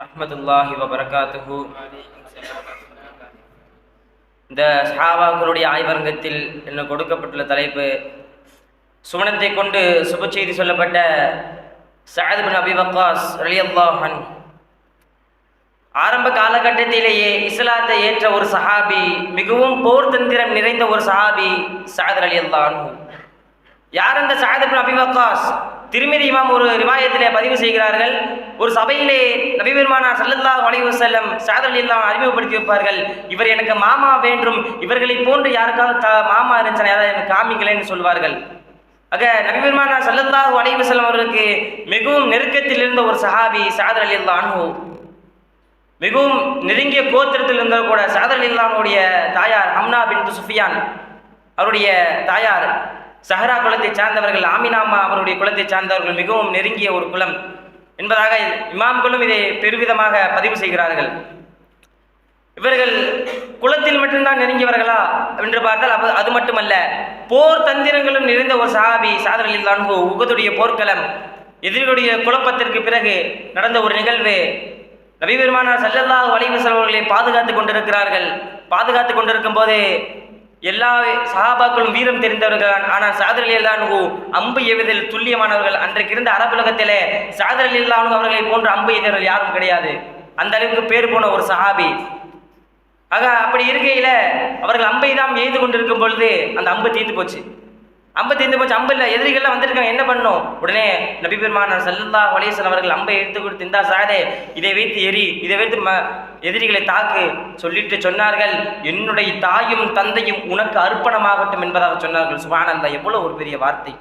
வரஹ்மத்துல்லாஹி வபரகாத்துஹு. இந்த சஹாபாக்களுடைய ஆய்வரங்கத்தில் என்ன கொடுக்கப்பட்டுள்ள தலைப்பு சுமணத்தை கொண்டு சுப செய்தி சொல்லப்பட்ட சஅத் பின் அபி வக்காஸ் ரலியல்லாஹு அன்ஹு. ஆரம்ப காலகட்டத்திலேயே இஸ்லாத்தை ஏற்ற ஒரு சஹாபி மிகவும் போர் தந்திரம் நிறைந்த ஒரு சஹாபி சஅத் அலி அல்லாஹன் யார் அந்த சஅத் அபிவக்காஸ் திருமதி இமாம் ஒரு ரிவாயத்திலே பதிவு செய்கிறார்கள். ஒரு சபையிலே நபிபெருமானார் பெருமானார் ஸல்லல்லாஹு செல்லம் சாதல் எல்லாம் அறிமுகப்படுத்தி வைப்பார்கள். இவர் எனக்கு மாமா வேண்டும். இவர்களை போன்று யாருக்காவது த மாமா இருந்துச்சுன்னா யாராவது எனக்கு காமிக்கலைன்னு சொல்வார்கள். ஆக நபிபெருமானார் பெருமானார் ஸல்லல்லாஹு செல்லம் அவர்களுக்கு மிகவும் நெருக்கத்தில் இருந்த ஒரு சஹாபி சாதல் ரலியல்லாஹு அன்ஹு. மிகவும் நெருங்கிய கோத்திரத்தில் இருந்தால் கூட சாதல் இல்லாமுடைய தாயார் அம்னா பின் சுஃபியான். அவருடைய தாயார் சஹரா குலத்தை சார்ந்தவர்கள் ஆமினாமா அவருடைய குலத்தை சார்ந்தவர்கள் மிகவும் நெருங்கிய ஒரு குலம். என்பதாக இமாம்களும் இதை பெருவிதமாக பதிவு செய்கிறார்கள். இவர்கள் குலத்தில் மட்டும்தான் நெருங்கியவர்களா என்று பார்த்தால் அது மட்டுமல்ல போர் தந்திரங்களும் நிறைந்த ஒரு சஹாபி சாதர் இல்லான்கு உகதுடைய போர்க்களம். எதிரிகளுடைய குழப்பத்திற்கு பிறகு நடந்த ஒரு நிகழ்வு. நபிபெருமானார் பெருமானார் வலிவு செல்வர்களை வஸல்லம் பாதுகாத்து கொண்டிருக்கிறார்கள். பாதுகாத்து கொண்டிருக்கும் போது எல்லா சஹாபாக்களும் வீரம் தெரிந்தவர்கள். ஆனால் சாதர் அலியல்லானு அம்பு எவ்விதில் துல்லியமானவர்கள். அன்றைக்கு இருந்த அரபுலகத்திலே சாதர் அலியல்லானு அவர்களை போன்ற அம்பு எய்தவர்கள் யாரும் கிடையாது. அந்த அளவுக்கு பேர் போன ஒரு சஹாபி. ஆக அப்படி இருக்கையில அவர்கள் அம்பை தான் எய்து கொண்டிருக்கும் பொழுது அந்த அம்பு தீர்ந்து போச்சு. ஐம்பத்தி ஐந்து போச்சு அம்பு இல்லை எதிரிகள்லாம் வந்திருக்காங்க என்ன பண்ணும் உடனே நபி பெருமான சல்லல்லா வலிசன் அவர்கள் அம்பை எடுத்து கொடுத்து இந்தா சாதே இதை வைத்து எரி இதை வைத்து ம எதிரிகளை தாக்கு சொல்லிட்டு சொன்னார்கள். என்னுடைய தாயும் தந்தையும் உனக்கு அர்ப்பணமாகட்டும் என்பதாக சொன்னார்கள். சுபானந்தா எவ்வளோ ஒரு பெரிய வார்த்தை.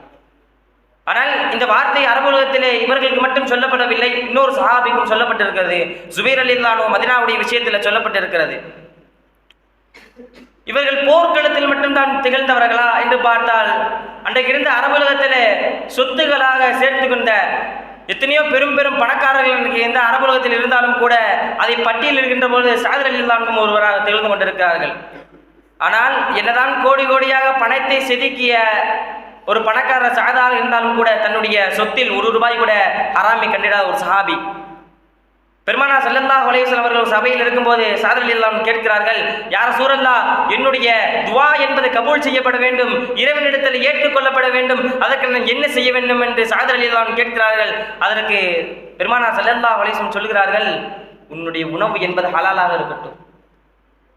ஆனால் இந்த வார்த்தை அரபுலகத்திலே இவர்களுக்கு மட்டும் சொல்லப்படவில்லை இன்னொரு சஹாபிக்கும் சொல்லப்பட்டிருக்கிறது. சுபைர் அலில்லானோ மதினாவுடைய விஷயத்தில் சொல்லப்பட்டிருக்கிறது. இவர்கள் போர்க்களத்தில் மட்டும்தான் திகழ்ந்தவர்களா என்று பார்த்தால் அன்றைக்கு இருந்த அரபுலகத்திலே சொத்துகளாக சேர்த்து கொண்ட எத்தனையோ பெரும் பெரும் பணக்காரர்கள் இன்றைக்கு எந்த அரபுலகத்தில் இருந்தாலும் கூட அதை பட்டியல் இருக்கின்ற பொழுது சாதர் இல்லாமல் ஒருவராக திகழ்ந்து கொண்டிருக்கிறார்கள். ஆனால் என்னதான் கோடி கோடியாக பணத்தை செதுக்கிய ஒரு பணக்காரர் சாதாக இருந்தாலும் கூட தன்னுடைய சொத்தில் ஒரு ரூபாய் கூட ஹராமி கண்டிடாத ஒரு சஹாபி பெருமானா ஸல்லல்லாஹு அலைஹி அவர்கள் சபையில் இருக்கும்போது சாதர் எல்லாம் கேட்கிறார்கள் யார் சூரல்லா என்னுடைய துவா என்பது கபூல் செய்யப்பட வேண்டும் இறைவனிடத்தில் ஏற்றுக்கொள்ளப்பட வேண்டும் அதற்கு நான் என்ன செய்ய வேண்டும்? என்று சாதர் எல்லாம் கேட்கிறார்கள். அதற்கு பெருமானா ஸல்லல்லாஹு அலைஹி சொல்கிறார்கள் உன்னுடைய உணவு என்பது ஹலாலாக இருக்கட்டும்.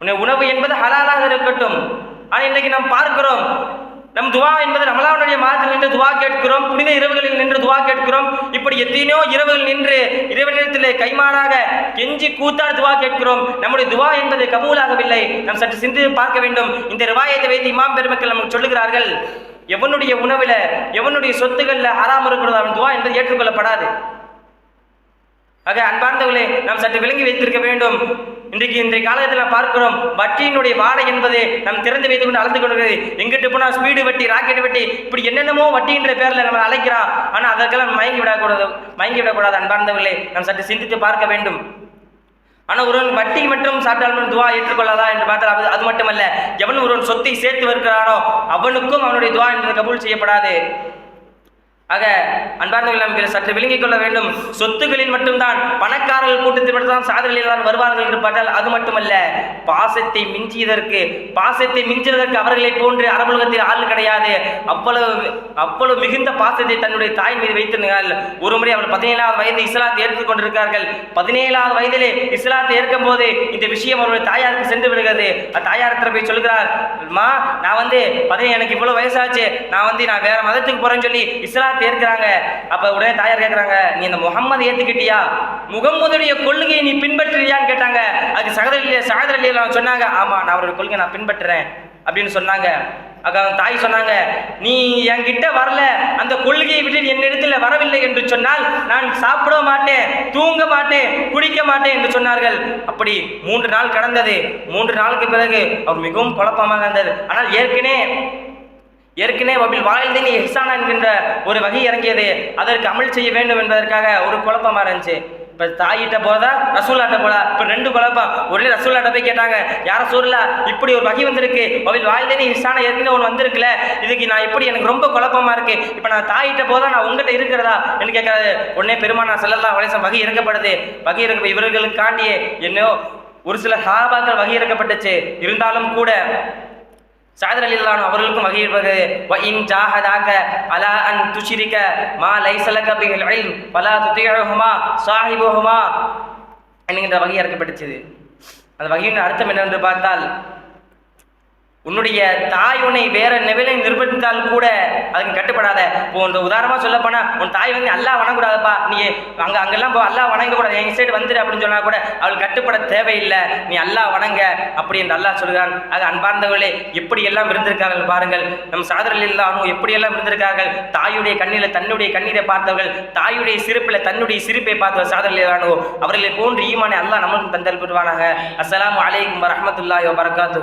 உன்னுடைய உணவு என்பது ஹலாலாக இருக்கட்டும். ஆனால் இன்றைக்கு நாம் பார்க்கிறோம் நம் துவா என்பது ரமலானுடைய மாதத்தில் நின்று துவா கேட்கிறோம். புனித இரவுகளில் நின்று துவா கேட்கிறோம். இப்படி எத்தனையோ இரவுகள் நின்று இறைவனிடத்திலே கைமாறாக கெஞ்சி கூத்தாடு துவா கேட்கிறோம். நம்முடைய துவா என்பது கபூலாகவில்லை. நாம் சற்று சிந்தித்து பார்க்க வேண்டும். இந்த ரிவாயத்தை வைத்து இமாம் பெருமக்கள் நமக்கு சொல்லுகிறார்கள். எவனுடைய உணவில் எவனுடைய சொத்துக்களில் ஹராம் இருக்கிறது அவன் துவா என்பது ஏற்றுக்கொள்ளப்படாது. ஆக அன்பார்ந்தவர்களே நாம் சற்று விளங்கி வைத்திருக்க வேண்டும். இன்றைக்கு இன்றைய காலத்தில் நாம் பார்க்கிறோம் வட்டியினுடைய வாடகை என்பது நம் திறந்து வைத்து கொண்டு அளந்து கொண்டிருக்கிறது. எங்கிட்டு போனால் ஸ்பீடு வட்டி ராக்கெட் வட்டி இப்படி என்னென்னமோ வட்டின்ற பேரில் நம்ம அழைக்கிறோம் ஆனால் அதற்கெல்லாம் மயங்கி விடக்கூடாது மயங்கி விடக்கூடாது அன்பார்ந்தவர்களே. நாம் சற்று சிந்தித்து பார்க்க வேண்டும். ஆனால் ஒருவன் வட்டி மட்டும் சாப்பிட்டாலும் துவா ஏற்றுக்கொள்ளாதா என்று பார்த்தால் அது அது மட்டுமல்ல. எவன் ஒருவன் சொத்தை சேர்த்து வருகிறானோ அவனுக்கும் அவனுடைய துவா என்பது கபூல் செய்யப்படாது. ஆக அன்பார்ந்தவர்கள் நாம் சற்று விளங்கிக் கொள்ள வேண்டும். சொத்துகளில் மட்டும்தான் பணக்காரர்கள் கூட்டத்தில் மட்டும்தான் சாதனையில் தான் வருவார்கள் என்று பார்த்தால் அது மட்டுமல்ல பாசத்தை மிஞ்சியதற்கு பாசத்தை மிஞ்சுவதற்கு அவர்களை போன்று அரபுலகத்தில் ஆள் கிடையாது. அவ்வளவு அவ்வளவு மிகுந்த பாசத்தை தன்னுடைய தாய் மீது வைத்திருந்தார்கள் ஒரு முறை அவர் பதினேழாவது வயது இஸ்லாத்தை ஏற்றுக் கொண்டிருக்கிறார்கள். பதினேழாவது வயதிலே இஸ்லாத்தை ஏற்கும் போது இந்த விஷயம் அவருடைய தாயாருக்கு சென்று விடுகிறது தாயாரத்தில் போய் சொல்கிறார் மா நான் வந்து பதினேழு எனக்கு இவ்வளவு வயசாச்சு. நான் வந்து நான் வேற மதத்துக்கு போறேன்னு சொல்லி இஸ்லாத்தை ஏற்கிறாங்க அப்ப உடனே தாயார் கேட்கறாங்க நீ இந்த முகம்மது ஏத்துக்கிட்டியா? முகம்மதுடைய கொள்கையை நீ பின்பற்றுறியான்னு கேட்டாங்க. அதுக்கு சகதரில் சகதரில் சொன்னாங்க. ஆமா நான் அவருடைய கொள்கையை நான் பின்பற்றுறேன். அப்படின்னு சொன்னாங்க. அதான் தாய் சொன்னாங்க நீ என்கிட்ட வரல. அந்த கொள்கையை விட்டு என்னிடத்தில் வரவில்லை என்று சொன்னால் நான் சாப்பிட மாட்டேன் தூங்க மாட்டேன் குடிக்க மாட்டேன் என்று சொன்னார்கள். அப்படி மூன்று நாள் கடந்தது. மூன்று நாளுக்கு பிறகு அவர் மிகவும் குழப்பமாக இருந்தது. ஆனால் ஏற்கனவே ஏற்கனவே வபில் வாழ்ந்தின் இஹ்சானா என்கின்ற ஒரு வகை இறங்கியது. அதற்கு அமல் செய்ய வேண்டும் என்பதற்காக ஒரு குழப்பமா இருந்துச்சு. இப்போ தாயிட்ட போறதா ரசூலாட்ட போறதா? இப்போ ரெண்டு குழப்பம். ஒரே ரசூலாட்ட போய் கேட்டாங்க யார சூர்லா இப்படி ஒரு வகை வந்திருக்கு. அவள் நீ இசான ஏற்கனவே ஒன்று வந்திருக்குல. இதுக்கு நான் எப்படி எனக்கு ரொம்ப குழப்பமா இருக்கு. இப்போ நான் தாயிட்ட போதா நான் உங்ககிட்ட இருக்கிறதா? என்று கேட்காது உடனே பெருமானா செல்லலாம் வயசம் வகை இறக்கப்படுது. வகை இறக்க இவர்களுக்காண்டியே என்னோ ஒரு சில சாபாக்கள் வகை இறக்கப்பட்டுச்சு. இருந்தாலும் கூட சாதர் அலில்லான் அவர்களுக்கும் வகை இருப்பது வ இன் ஜாஹதாக அலா அன் துஷிரிக்க மா லைசலக பில் இல்ம் பலா துதியஹுமா சாஹிபுஹுமா என்கின்ற வகை இறக்கப்பட்டுச்சு. அந்த வகையின் அர்த்தம் என்னவென்று பார்த்தால் உன்னுடைய தாய் உன்னை வேற நிலையை நிர்பந்தித்தால் கூட அதுக்கு கட்டுப்படாத. இப்போ இந்த உதாரணமா சொல்ல போனா உன் தாய் வந்து அல்லாஹ் வணங்கக்கூடாதுப்பா. நீ அங்க அங்கெல்லாம் போ அல்லாஹ் வணங்கக்கூடாது. எங்க சைடு வந்துரு அப்படின்னு சொன்னா கூட அவள் கட்டுப்பட தேவையில்லை. நீ அல்லாஹ் வணங்க அப்படி என்று அல்லாஹ் சொல்கிறான். ஆக அன்பார்ந்தவர்களே எப்படி எல்லாம் இருந்திருக்கார்கள் பாருங்கள். நம் சாதரில் இல்லாமல் எப்படி எல்லாம் இருந்திருக்கார்கள்? தாயுடைய கண்ணில தன்னுடைய கண்ணீரை பார்த்தவர்கள் தாயுடைய சிரிப்பில் தன்னுடைய சிரிப்பை பார்த்தவர் சாதரில் இல்லானோ அவர்களை போன்று ஈமானை அல்லாஹ் நமக்கு தந்தல் பெறுவானாக அஸ்லாம் அலைக்கும் வரமத்துல்லாய் வரகாத்து